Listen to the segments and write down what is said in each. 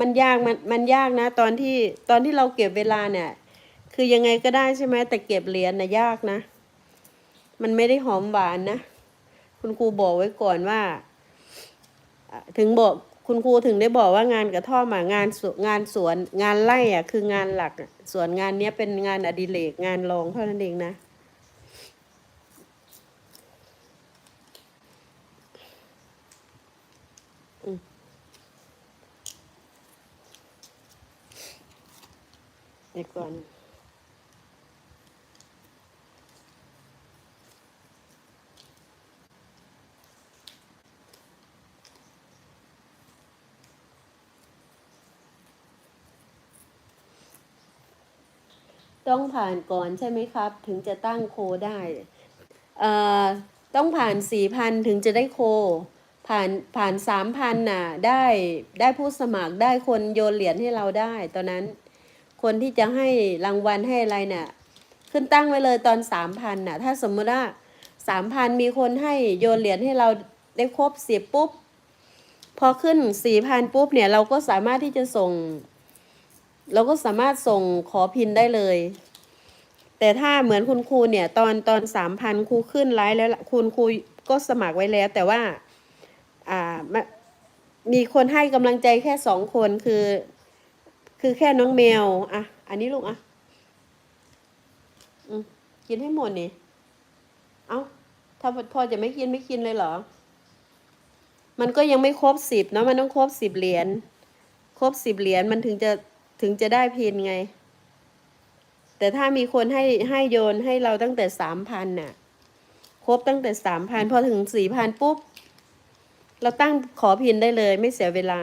มันยากมันมันยากนะ ตอนที่ตอนที่เราเก็บเวลาเนี่ย คือยังไงก็ได้ใช่ไหมแต่เก็บเหรียญนะยากนะ มันไม่ได้หอมหวานนะคุณครูบอกไว้ก่อนว่า ถึงบอกคุณครูถึงได้บอกว่างานกระท่อมอะงานสงานสวนงานไร่อะคืองานหลักส่วนงานเนี้ยเป็นงานอดิเรกงานรองเท่านั้นเองนะ เดี๋ยวก่อนต้องผ่านก่อนใช่ไหมครับ ถึงจะตั้งโคได้เอ่อต้องผ่านสี่พันถึงจะได้โค ผ่านผ่านสามพันน่ะ ได้ได้ผู้สมัครได้คนโยนเหรียญให้เราได้ ตอนนั้น คนที่จะให้รางวัลให้อะไรเนี่ยขึ้นตั้งไว้เลยตอนสามพันน่ะ ถ้าสมมติว่าสามพันมีคนให้โยนเหรียญให้เราได้ครบสิบปุ๊บ พอขึ้นสี่พันปุ๊บเนี่ยเราก็สามารถที่จะส่ง เราก็สามารถส่งขอพินได้เลย แต่ถ้าเหมือนคุณครูเนี่ย ตอนตอนสามพันครูขึ้นไลฟ์แล้วคุณครูก็สมัครไว้แล้ว แต่ว่า อ่ามามีคนให้กำลังใจแค่สองคนคือ คือแค่น้องแมว อะ อันนี้ลูกอะอืมกินให้หมดนี่ เอ้า ถ้าพ่อจะไม่กินไม่กินเลยเหรอ มันก็ยังไม่ครบสิบเนาะ มันต้องครบสิบเหรียญ ครบสิบเหรียญมันถึงจะถึงจะได้เพินไง แต่ถ้ามีคนให้ให้โยนให้เราตั้งแต่สามพันน่ะ ครบตั้งแต่สามพันพอถึงสี่พันปุ๊บ เราตั้งขอพินได้เลย ไม่เสียเวลา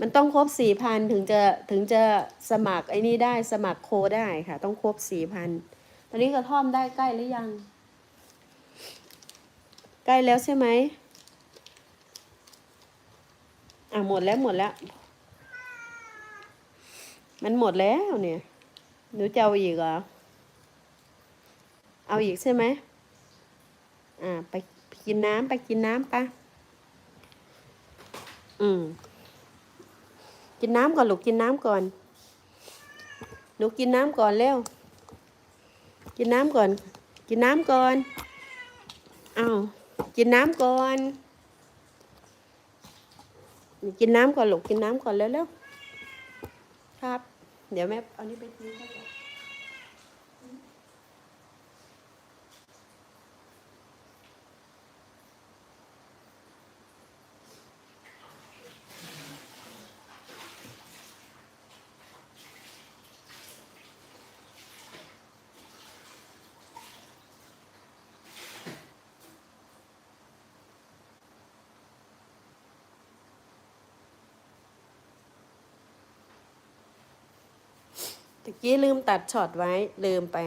มันต้องครบสี่พันถึงจะถึงจะสมัครไอ้นี่ได้สมัครโคได้ค่ะ ต้องครบสี่พันตอนนี้กระท่อมได้ใกล้หรือยัง ใกล้แล้วใช่ไหมอะหมดแล้วหมดแล้ว มันหมดแล้วเนี่ยหนูจะเอาอีกเหรอเอาอีกใช่ไหมอ่าไปกินน้ำไปกินน้ำปะอืม กินน้ำก่อนลูกกินน้ำก่อนหนูกินน้ำก่อนแล้ว กินน้ำก่อน กินน้ำก่อนเอากินน้ำก่อน กินน้ำก่อนลูกกินน้ำก่อนเร็วๆครับ เดี๋ยวแม่เอานี้ไปทิ้งให้ก่อน ตะกี้ลืมตัดช็อตไว้ลืมไป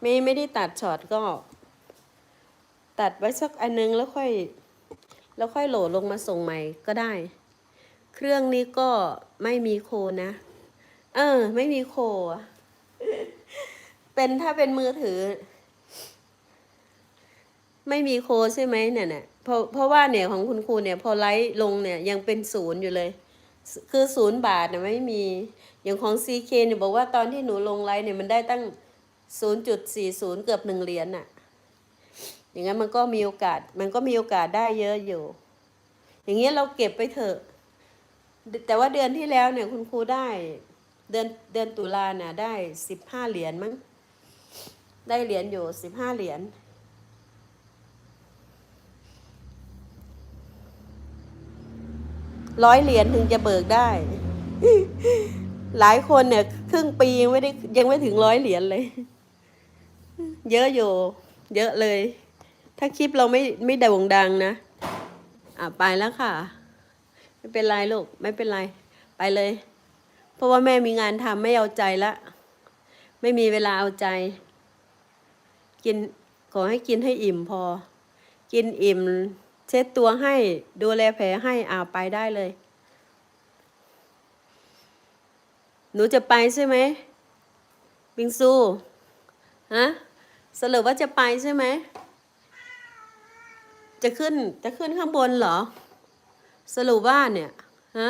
ไม่ไม่ได้ตัดช็อตก็ ตัดไว้สักอันนึงแล้วค่อย แล้วค่อยโหลดลงมาส่งใหม่ก็ได้ เครื่องนี้ก็ไม่มีโคนะ เออ ไม่มีโค เป็นถ้าเป็นมือถือ ไม่มีโคใช่ไหมเนี่ยเนี่ยเพราะเพราะว่าเนี่ยของคุณครูเนี่ย พอไลฟ์ลงเนี่ยยังเป็นศูนย์อยู่เลย คือศูนย์บาทเนี่ยไม่มี อย่างของ CK เนี่ยบอกว่าตอนที่หนูลงไลฟ์เนี่ยมันได้ตั้ง 0.40 เกือบหนึ่งเหรียญน่ะ อย่างนั้นมันก็มีโอกาส มันก็มีโอกาสได้เยอะอยู่ อย่างเงี้ยเราเก็บไปเถอะ แต่ว่าเดือนที่แล้วเนี่ยคุณครูได้เดือนเดือนตุลาเนี่ยได้สิบห้าเหรียญมั้ง ได้เหรียญอยู่สิบห้าเหรียญ ร้อยเหรียญถึงจะเบิกได้ หลายคนเนี่ย ครึ่งปียังไม่ได้ยังไม่ถึงร้อยเหรียญเลย เยอะอยู่ เยอะเลย ถ้าคลิปเราไม่ไม่โด่งดังนะ อะไปแล้วค่ะ ไม่เป็นไรลูก ไม่เป็นไร ไปเลย เพราะว่าแม่มีงานทำไม่เอาใจละไม่มีเวลาเอาใจ กินขอให้กินให้อิ่มพอ กินอิ่ม เช็ดตัวให้ดูแลแผลให้อ่าไปได้เลย หนูจะไปใช่ไหมบิงซูฮะสรุปว่าจะไปใช่ไหมจะขึ้นจะขึ้นข้างบนเหรอ สรุปว่าเนี่ย